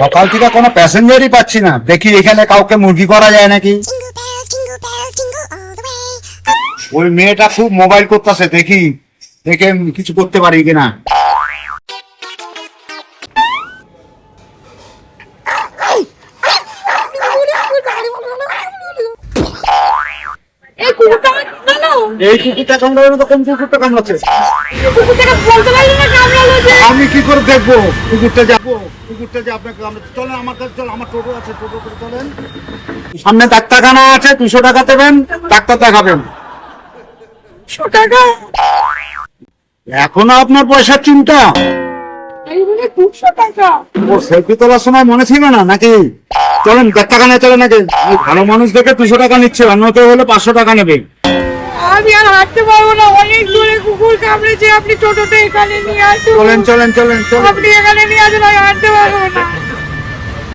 সকাল থেকে কোনো প্যাসেঞ্জারই পাচ্ছি না। দেখি এখানে কাউকে মুরগি করা যায় নাকি. ওই মেয়েটা খুব মোবাইল করতেছে দেখি দেখে কিছু করতে পারি কিনা। এই কুকুরটা কামড়ানো তো কোন কুকুরটা কামড়াচ্ছে। কুকুরটাকে বলতে পারলি না কামড়ালো যে? কি করে দেখব? কুকুরটা যাব কুকুরটা যে আপনাকে কামড়াচ্ছে চলেন আমার কাছে চল আমার টোটো আছে টোটো করে চলেন। সামনে ডাক্তারখানা আছে দুশো টাকা দেবেন ডাক্তার দেখাবেন। টাকা? এখনও আপনার পয়সার চিন্তা? এই ও সেলফি তোলার সময় মনে ছিল না নাকি? চলেন ডাক্তারখানায় চলে নাকি ভালো মানুষ দেখে দুশো টাকা নিচ্ছে অন্য কেউ হলে পাঁচশো টাকা নেবে। আমি আর হাঁটতে পারব না। অনেক দূরে কুকুর কামড়েছে। আপনি টোটোতে এখানে নিয়ে আসুন। চলেন চলেন চলেন আপনি এখানে নিয়ে আসুন আমি হাঁটতে পারব না।